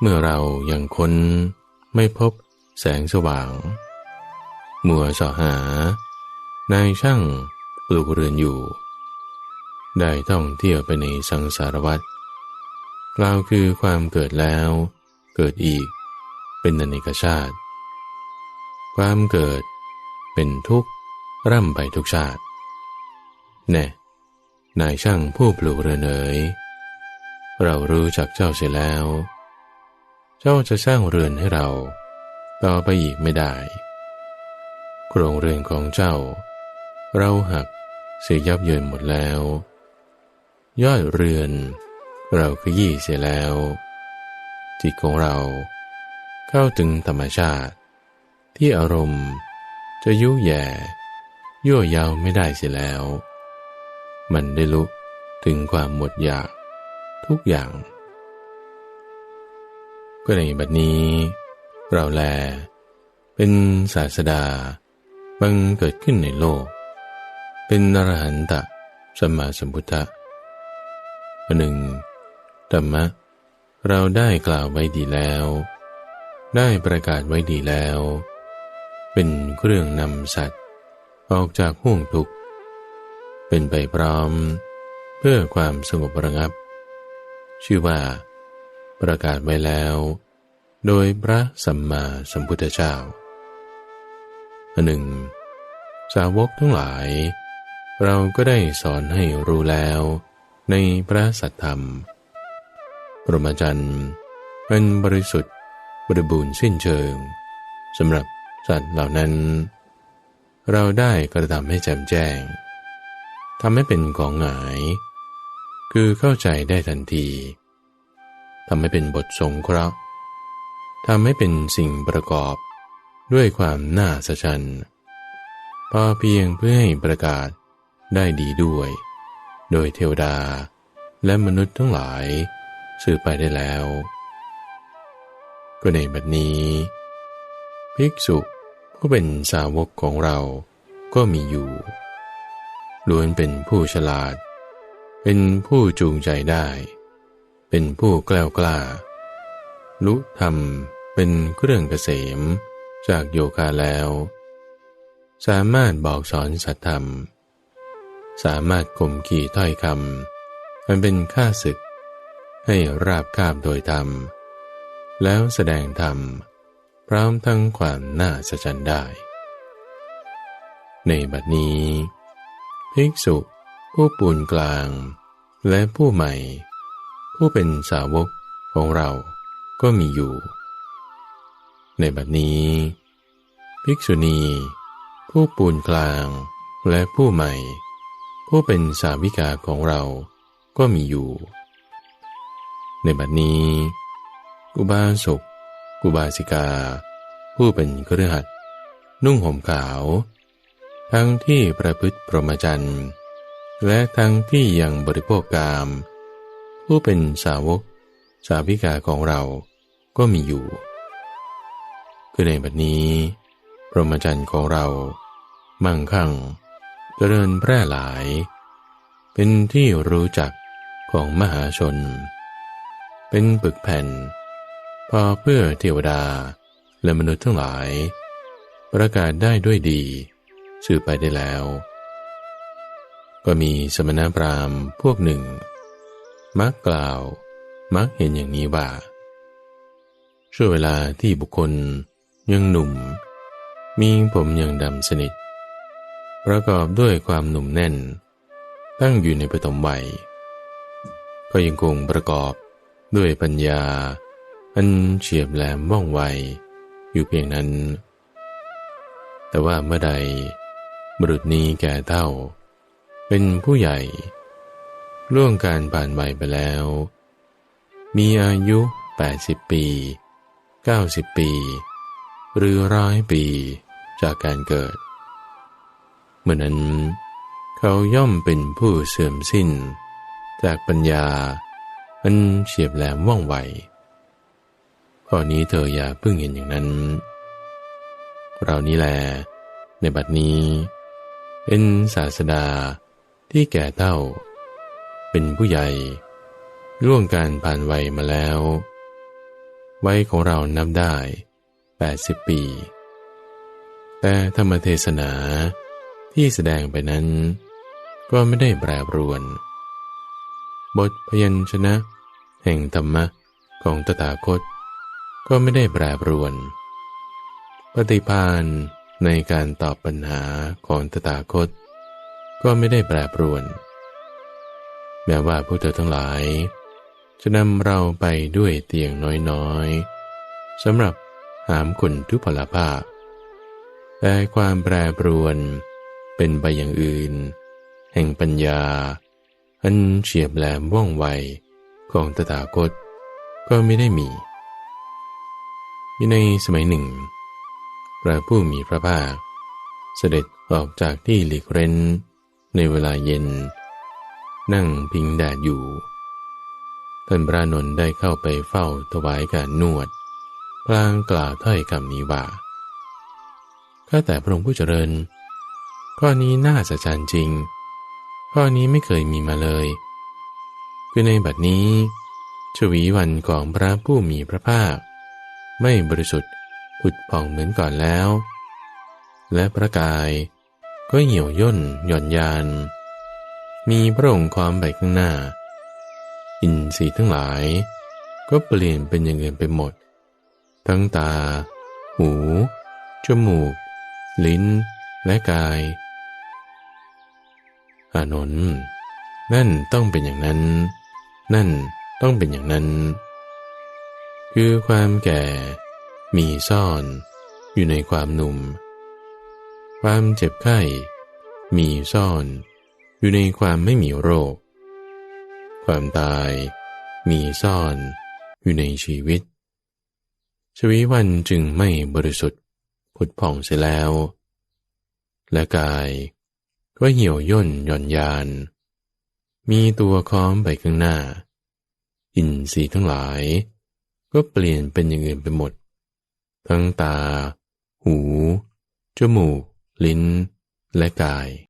เมื่อเรายังค้นไม่พบแสงสว่าง มัวสอหา นายช่างปลูกเรือนอยู่ ได้ท่องเที่ยวไปในสังสารวัฏกล่าวคือความเกิดแล้ว เกิดอีก เป็นอเนกชาติ ความเกิดเป็นทุกข์ร่ำไปทุกชาติ แน่นายช่างผู้ปลูกเรือนเอ๋ยเรารู้จักเจ้าเสียแล้ว เจ้าจะสร้างเรือนให้เรา ต่อไปอีกไม่ได้ โครงเรือนของเจ้า เราหักเสียยับเยินหมดแล้ว ยอดเรือน เราขยี้เสียแล้ว จิตของเราเข้าถึงธรรมชาติ ที่อารมณ์จะยุ่ยแย่ยั่วยาวไม่ได้เสียแล้ว มันได้ลุถึงความหมดอยาก ทุกอย่าง ก็ในบัดนี้ เราแล เป็นศาสดา บังเกิดขึ้นในโลก เป็นอรหันตะสมมาสมพุทธะหนึ่งธรรมะ เราได้กล่าวไว้ดีแล้ว ได้ประกาศไว้ดีแล้ว เป็นเครื่องนำสัตว์ ออกจากห่วงทุกข์ เป็นไปพร้อม เพื่อความสงบระงับ ชื่อว่า ประกาศไว้แล้ว โดยพระสัมมาสัมพุทธเจ้าอันหนึ่ง สาวกทั้งหลาย เราก็ได้สอนให้รู้แล้วในพระสัทธรรมปรมาจันทร์เป็นบริสุทธิ์บริบูรณ์สิ้นเชิงสำหรับสัตว์เหล่านั้น เราได้กระทำให้แจ่มแจ้งทำให้เป็นของหงาย คือเข้าใจได้ทันที ทำให้เป็นบทสงเคราะห์ทำให้เป็นสิ่งประกอบด้วยความน่าสะชันพอเพียงเพื่อให้ประกาศได้ดีด้วย โดยเทวดาและมนุษย์ทั้งหลายสื่อไปได้แล้ว ก็ในบัดนี้ ภิกษุผู้เป็นสาวกของเราก็มีอยู่ล้วนเป็นผู้ฉลาด เป็นผู้จูงใจได้ เป็นผู้กล้ากล้าลุธรรมเป็นเครื่องเกษมจากโยคาแล้ว สามารถบอกสอนสัตธรรม สามารถข่มขี่ถ้อยคำมันเป็นค่าศึก ให้ราบคาบโดยธรรม แล้วแสดงธรรม พร้อมทั้งความน่าสะจันได้ ในบัดนี้ ภิกษุผู้ปูนกลาง และผู้ใหม่ ผู้เป็นสาวกของเราก็มีอยู่ ในบัดนี้ ภิกษุณี ผู้ปูนกลางและผู้ใหม่ ผู้เป็นสาวิกาของเราก็มีอยู่ ในบัดนี้ กุบาสกกุบาสิกา ผู้เป็นเครือขัดนุ่งห่มขาว ทั้งที่ประพฤติพรหมจรรย์และทั้งที่ยังบริโภคกาม ผู้เป็นสาวก สาวิกาของเราก็มีอยู่ คือในบัดนี้ พรหมจรรย์ของเรา มั่งคั่ง เจริญแพร่หลาย เป็นที่รู้จักของมหาชน เป็นปึกแผ่น พอเพื่อเทวดาและมนุษย์ทั้งหลาย ประกาศได้ด้วยดี สื่อไปได้แล้ว ก็มีสมณพราหมณ์พวกหนึ่ง มักกล่าว มักเห็นอย่างนี้ว่า ช่วงเวลาที่บุคคลยังหนุ่ม มีผมยังดำสนิท ประกอบด้วยความหนุ่มแน่น ตั้งอยู่ในปฐมวัย ก็ยังคงประกอบด้วยปัญญา อันเฉียบแหลมว่องไว อยู่เพียงนั้น แต่ว่าเมื่อใดบุรุษนี้แก่เท่า เป็นผู้ใหญ่ ล่วงการผ่านวัยไปแล้ว มีอายุ 80 ปี 90 ปี หรือร้อยปีจากการเกิด เมื่อนั้น เขาย่อมเป็นผู้เสื่อมสิ้น จากปัญญา อันเฉียบแหลมว่องไวข้อนี้เธออย่าเพิ่งเห็นอย่างนั้น เรานี้แล ในบัดนี้ เป็นศาสดาที่แก่เท่า เป็นผู้ใหญ่ ล่วงการผ่านวัยมาแล้วไว้ของเรานับได้ 80 ปี แต่ธรรมเทศนาที่แสดงไปนั้น ก็ไม่ได้แปรปรวน บทพยัญชนะ แห่งธรรมะของตถาคต ก็ไม่ได้แปรปรวน ปฏิพานในการตอบปัญหาของตถาคต ก็ไม่ได้แปรปรวน แม้ว่าพวกเธอทั้งหลาย จะนำเราไปด้วยเตียงน้อยๆสำหรับหามคุณทุพลภาพแต่ความแปรปรวนเป็นไปอย่างอื่น แห่งปัญญา อันเฉียบแหลมว่องไวของตถาคตก็ไม่ได้มี มีในสมัยหนึ่ง พระผู้มีพระภาค เสด็จออกจากที่หลีกเร้นในเวลาเย็น นั่งพิงแดดอยู่ ท่านพระนนท์ได้เข้าไปเฝ้าถวายการนวด พลางกล่าวถ้อยคำนี้ว่าข้าแต่พระองค์ผู้เจริญ ข้อนี้น่าสะใจจริง ข้อนี้ไม่เคยมีมาเลย คือในบัดนี้ ชวีวันของพระผู้มีพระภาค ไม่บริสุทธิ์ผุดผ่องเหมือนก่อนแล้ว และพระกายก็เหี่ยวย่นหย่อนยาน มีพระองค์ความไปข้างหน้า อินทรีย์ทั้งหลาย ก็เปลี่ยนเป็นอย่างอื่นไปหมด ทั้งตา หู จมูก ลิ้น และกาย อานนท์นั่นต้องเป็นอย่างนั้น นั่นต้องเป็นอย่างนั้น คือความแก่ มีซ่อน อยู่ในความหนุ่ม ความเจ็บไข้ มีซ่อน อยู่ในความไม่มีโรค ความตายมีซ่อนอยู่ในชีวิต ชวีวันจึงไม่บริสุทธิ์ผุดผ่องเสียแล้ว และกายก็เหี่ยวย่นหย่อนยาน มีตัวค้อมไปข้างหน้า อินทรีย์ทั้งหลาย ก็เปลี่ยนเป็นอย่างอื่นไปหมด ทั้งตา หู จมูก ลิ้น และกาย